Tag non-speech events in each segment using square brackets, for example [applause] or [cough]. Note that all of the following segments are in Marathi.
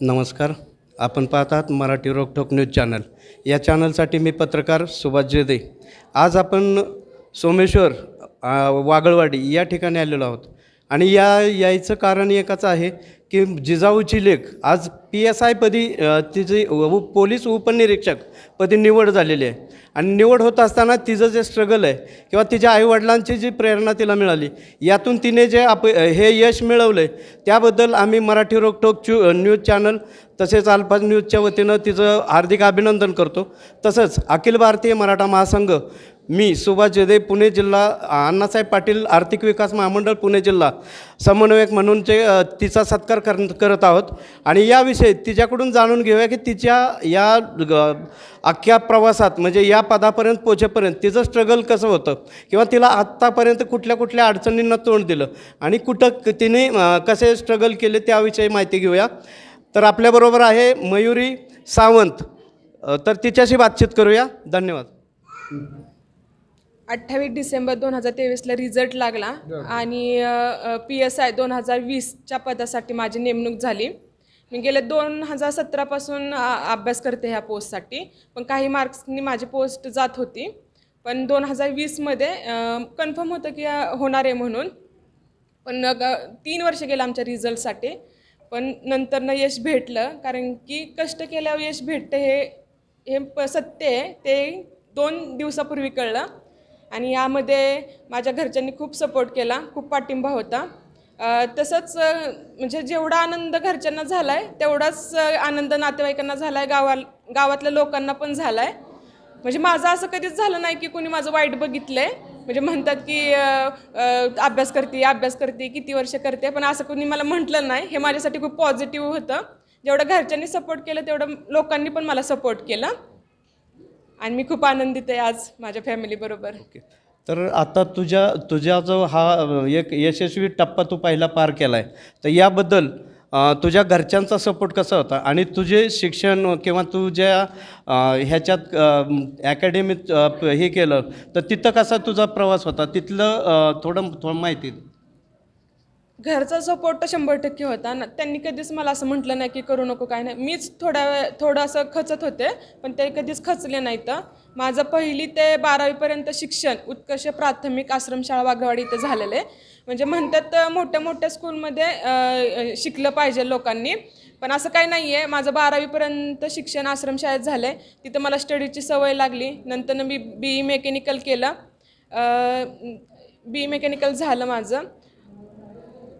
नमस्कार. आपण पाहत मराठी रोकठोक न्यूज चॅनल. या चॅनलसाठी मी पत्रकार सुभाष जेदे. आज आपण सोमेश्वर वागळवाडी या ठिकाणी आलेलो आहोत. आणि या यायचं कारण एकच आहे की जिजाऊची लेख आज पी एस आयपदी तिची उ- पोलीस उपनिरीक्षक पदी निवड झालेली आहे. आणि निवड होत असताना तिचं जे स्ट्रगल आहे किंवा तिच्या आईवडिलांची जी प्रेरणा तिला मिळाली यातून तिने जे आप हे यश मिळवलं आहे त्याबद्दल आम्ही मराठी रोकटोक चू न्यूज चॅनल तसेच अल्फाज न्यूजच्या वतीनं तिचं हार्दिक अभिनंदन करतो. तसंच अखिल भारतीय मराठा महासंघ मी सुभाष जेदे पुणे जिल्हा अण्णासाहेब पाटील आर्थिक विकास महामंडळ पुणे जिल्हा समन्वयक म्हणून जे तिचा सत्कार कर करत आहोत. आणि याविषयी तिच्याकडून जाणून घेऊया की तिच्या या ग- अख्ख्या प्रवासात म्हणजे या पदापर्यंत पोचेपर्यंत तिचं स्ट्रगल कसं होतं? किंवा तिला आत्तापर्यंत कुठल्या कुठल्या अडचणींना तोंड दिलं? आणि कुठं तिने कसे स्ट्रगल केले त्याविषयी माहिती घेऊया. तर आपल्याबरोबर आहे मयुरी सावंत. तर तिच्याशी बातचीत करूया. धन्यवाद. अठ्ठावीस डिसेंबर दोन हजार तेवीसला रिझल्ट लागला आणि पी एस आय दोन हजार वीसच्या पदासाठी माझी नेमणूक झाली. मी गेले दोन हजार सतरापासून अभ्यास करते ह्या पोस्टसाठी. पण काही मार्क्सनी माझी पोस्ट जात होती. पण दोन हजार वीसमध्ये कन्फर्म होतं की होणार आहे म्हणून. पण तीन वर्ष गेलं आमच्या रिझल्टसाठी. पण नंतरनं यश भेटलं. कारण की कष्ट केल्यावर यश भेटतं हे हे प सत्य आहे. ते दोन दिवसापूर्वी कळलं. आणि यामध्ये माझ्या घरच्यांनी खूप सपोर्ट केला खूप पाठिंबा होता. तसंच म्हणजे जेवढा आनंद घरच्यांना झाला आहे तेवढाच आनंद नातेवाईकांना झाला आहे गावा गावातल्या लोकांना पण झाला आहे म्हणजे माझं असं कधीच झालं नाही की कोणी माझं वाईट बघितलं आहे म्हणजे म्हणतात की अभ्यास करते अभ्यास करते किती वर्ष करते पण असं कोणी मला म्हटलं नाही. हे माझ्यासाठी खूप पॉझिटिव्ह होतं. जेवढं घरच्यांनी सपोर्ट केलं तेवढं लोकांनी पण मला सपोर्ट केलं. आणि मी खूप आनंदित आहे आज माझ्या फॅमिलीबरोबर ओके. तर आता तुझ्या तुझ्या जो हा एक यशस्वी टप्पा तू पहिला पार केला आहे तर याबद्दल तुझ्या घरच्यांचा सपोर्ट कसा होता? आणि तुझे शिक्षण किंवा तुझ्या ह्याच्यात अकॅडमीत हे केलं तर तिथं कसा तुझा प्रवास होता? तिथलं थोडं थोडं माहिती घरचा सपोर्ट तर शंभर टक्के होता. ना त्यांनी कधीच मला असं म्हटलं नाही की करू नको काय नाही. मीच थोड्या वेळ थोडं असं खचत होते पण ते कधीच खचले नाही तर माझं पहिली ते बारावीपर्यंत शिक्षण उत्कर्ष प्राथमिक आश्रमशाळा वाघवाडी इथं झालेलं. आहे म्हणजे म्हणतात मोठ्या मोठ्या स्कूलमध्ये शिकलं पाहिजे लोकांनी. पण असं काही नाही आहे माझं बारावीपर्यंत शिक्षण आश्रमशाळेत झालं आहे तिथं मला स्टडीची सवय लागली. नंतर मी बी ई मेकॅनिकल केलं. बी ई मेकॅनिकल झालं माझं.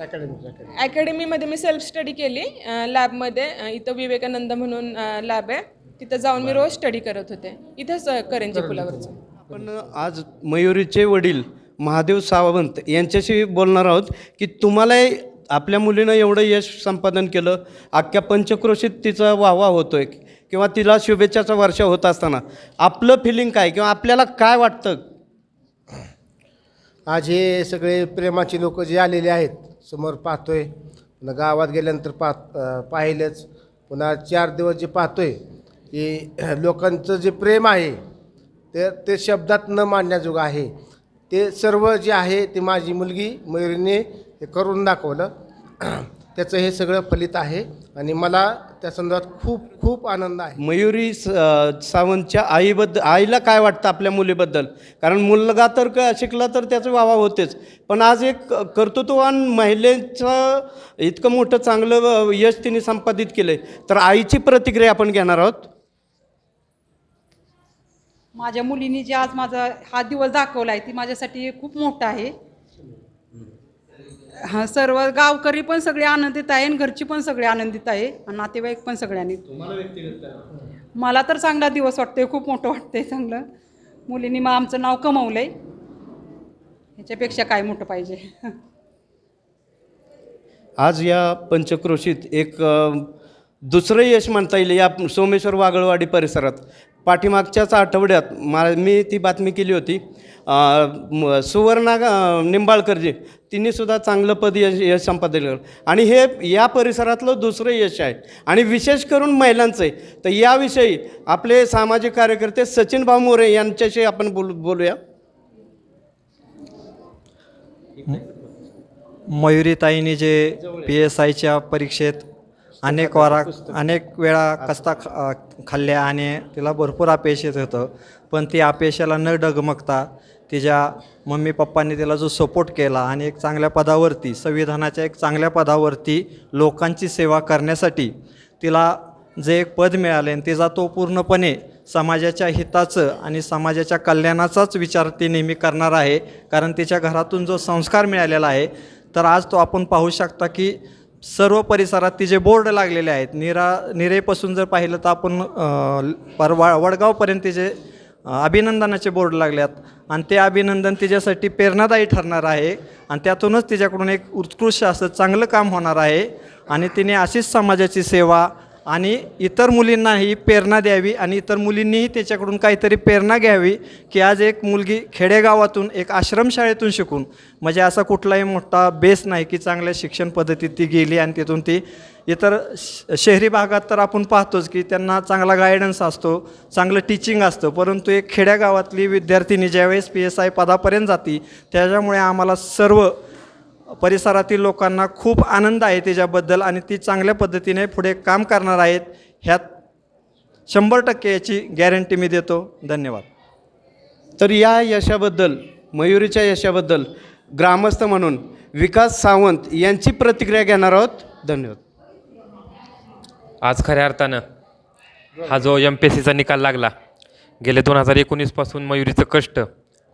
अकॅडमीमध्ये मी सेल्फ स्टडी केली. लॅबमध्ये इथं विवेकानंद म्हणून लॅब आहे. तिथं जाऊन मी रोज स्टडी करत होते. इथंच करंजी पुलावरचं. आपण आज मयुरीचे वडील महादेव सावंत यांच्याशी बोलणार आहोत की तुम्हाला आपल्या मुलीनं एवढं यश संपादन केलं. अख्ख्या पंचक्रोशीत तिचा वाहवा होतोय किंवा तिला शुभेच्छाचा वर्ष होत असताना. आपलं फिलिंग काय किंवा आपल्याला काय वाटतं? आज हे सगळे प्रेमाचे लोक जे आलेले आहेत समोर पाहतोय. पुन्हा गावात गेल्यानंतर पाह पाहिलंच. पुन्हा चार दिवस जे पाहतोय की [clears throat] लोकांचं जे प्रेम आहे ते ते शब्दात न मांडण्याजोगं आहे. ते सर्व जे आहे ते माझी मुलगी मयुरीने हे करून दाखवलं. [clears throat] त्याचं हे सगळं फलित आहे आणि मला त्या संदर्भात खूप खूप आनंद आहे. मयुरी स सावंतच्या आईबद्दल आईला काय वाटतं आपल्या मुलीबद्दल? कारण मुलगा तर क शिकला तर त्याचा वावा होतेच. पण आज एक कर्तृत्ववान महिलेचं इतकं मोठं चांगलं यश तिने संपादित केलं आहे तर आईची प्रतिक्रिया आपण घेणार आहोत. माझ्या मुलीने जे आज माझा हा दिवस दाखवला आहे ती माझ्यासाठी खूप मोठा आहे. हा सर्व गावकरी पण सगळे आनंदित आहे आणि घरची पण सगळे आनंदित आहे आणि नातेवाईक पण सगळ्यांनी. मला तर चांगला दिवस वाटतोय खूप मोठं वाटतंय चांगलं. मुलींनी मग आमचं नाव कमवलं आहे ह्याच्यापेक्षा काय मोठं पाहिजे? आज या पंचक्रोशीत एक दुसरं यश म्हणता येईल या सोमेश्वर वागळवाडी परिसरात. पाठीमागच्याच आठवड्यात मा मी ती बातमी केली होती. म- सुवर्णा निंबाळकरजी तिने सुद्धा चांगलं पद यश यश संपादन केलं. आणि हे या परिसरातलं दुसरं यश आहे. आणि विशेष करून महिलांचं आहे. तर याविषयी आपले सामाजिक कार्यकर्ते सचिन भाऊ मोरे यांच्याशी आपण बोल बोलूया. मयुरीताईंनी जे पी एस आयच्या परीक्षेत अनेक वारा अनेक वेळा कस्ता ख- खाल्ल्या आणि तिला भरपूर अपयश येत होतं. पण ती अपयशाला न डगमगता तिच्या मम्मी पप्पांनी तिला जो सपोर्ट केला आणि एक चांगल्या पदावरती संविधानाच्या एक चांगल्या पदावरती लोकांची सेवा करण्यासाठी तिला जे एक पद मिळाले आणि तिचा तो पूर्णपणे समाजाच्या हिताचं आणि समाजाच्या कल्याणाचाच विचार ती नेहमी करणार आहे. कारण तिच्या घरातून जो संस्कार मिळालेला आहे तर आज तो आपण पाहू शकता की सर्व परिसरात तिचे बोर्ड लागलेले आहेत निरा निरेपासून जर पाहिलं तर आपण परवा वडगावपर्यंत तिचे अभिनंदनाचे बोर्ड लागल्यात. आणि ते अभिनंदन तिच्यासाठी प्रेरणादायी ठरणार आहे. आणि त्यातूनच तिच्याकडून एक उत्कृष्ट असं चांगलं काम होणार आहे. आणि तिने अशीच समाजाची सेवा आणि इतर मुलींनाही प्रेरणा द्यावी आणि इतर मुलींनीही त्याच्याकडून काहीतरी प्रेरणा घ्यावी की आज एक मुलगी खेडेगावातून एक आश्रमशाळेतून शिकून म्हणजे असा कुठलाही मोठा बेस नाही की चांगल्या शिक्षण पद्धतीत ती गेली आणि तिथून ती इतर श- शहरी भागात तर आपण पाहतोच की त्यांना चांगला गायडन्स असतो चांगलं टीचिंग असतं. परंतु एक खेड्यागावातली विद्यार्थिनी ज्यावेळेस पी एस आय पदापर्यंत जाती त्याच्यामुळे आम्हाला सर्व परिसरातील लोकांना खूप आनंद आहे त्याच्याबद्दल आणि ती चांगल्या पद्धतीने पुढे काम करणार आहेत. ह्यात शंभर टक्के याची गॅरंटी मी देतो. धन्यवाद. तर या यशाबद्दल मयुरीच्या यशाबद्दल ग्रामस्थ म्हणून विकास सावंत यांची प्रतिक्रिया घेणार आहोत. धन्यवाद. आज खऱ्या अर्थानं हा जो एम पी एस सीचा निकाल लागला गेले दोन हजार एकोणीसपासून मयुरीचं कष्ट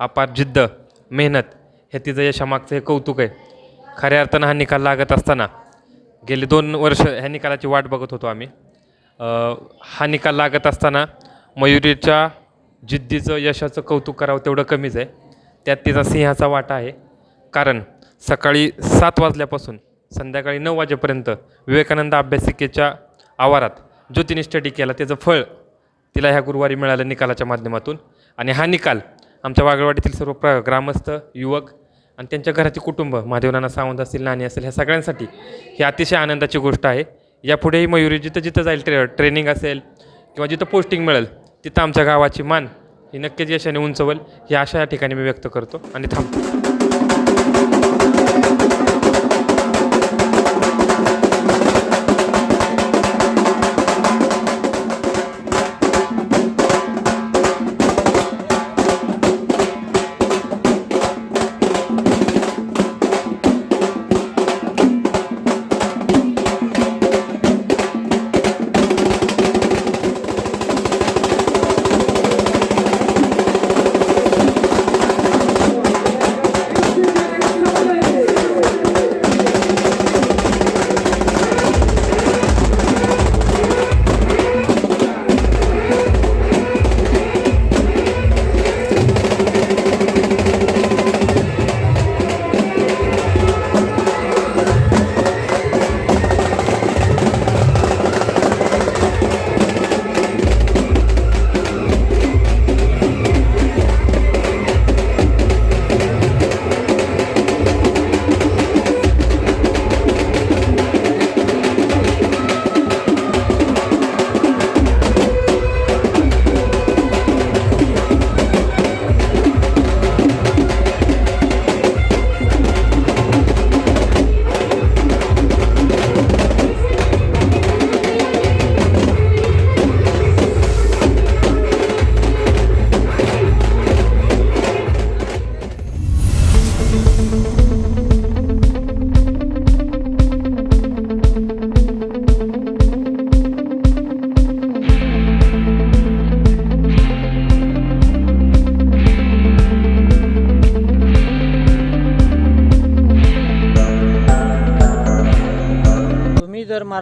अपार जिद्द मेहनत हे तिचं यशामागचं हे कौतुक आहे. खऱ्या अर्थानं हा निकाल लागत असताना गेले दोन वर्ष ह्या निकालाची वाट बघत होतो आम्ही. हा निकाल लागत असताना मयुरीच्या जिद्दीचं यशाचं कौतुक करावं तेवढं कमीच आहे. त्यात तिचा सिंहाचा वाटा आहे. कारण सकाळी सात वाजल्यापासून संध्याकाळी नऊ वाजेपर्यंत विवेकानंद अभ्यासिकेच्या आवारात जो तिने स्टडी केला. त्याचं फळ तिला ह्या गुरुवारी मिळालं निकालाच्या माध्यमातून. आणि हा निकाल आमच्या वागळवाडीतील सर्व प्र ग्रामस्थ युवक आणि त्यांच्या घराचे कुटुंब महादेवनाना सावंत असतील नाणी असेल ह्या सगळ्यांसाठी ही अतिशय आनंदाची गोष्ट आहे. यापुढेही मयुरी जिथं जिथं जाईल ट्रे ट्रेनिंग असेल किंवा जिथं पोस्टिंग मिळेल तिथं आमच्या गावाची मान ही नक्कीच यशाने उंचवल ही आशा या ठिकाणी मी व्यक्त करतो. आणि थांबतो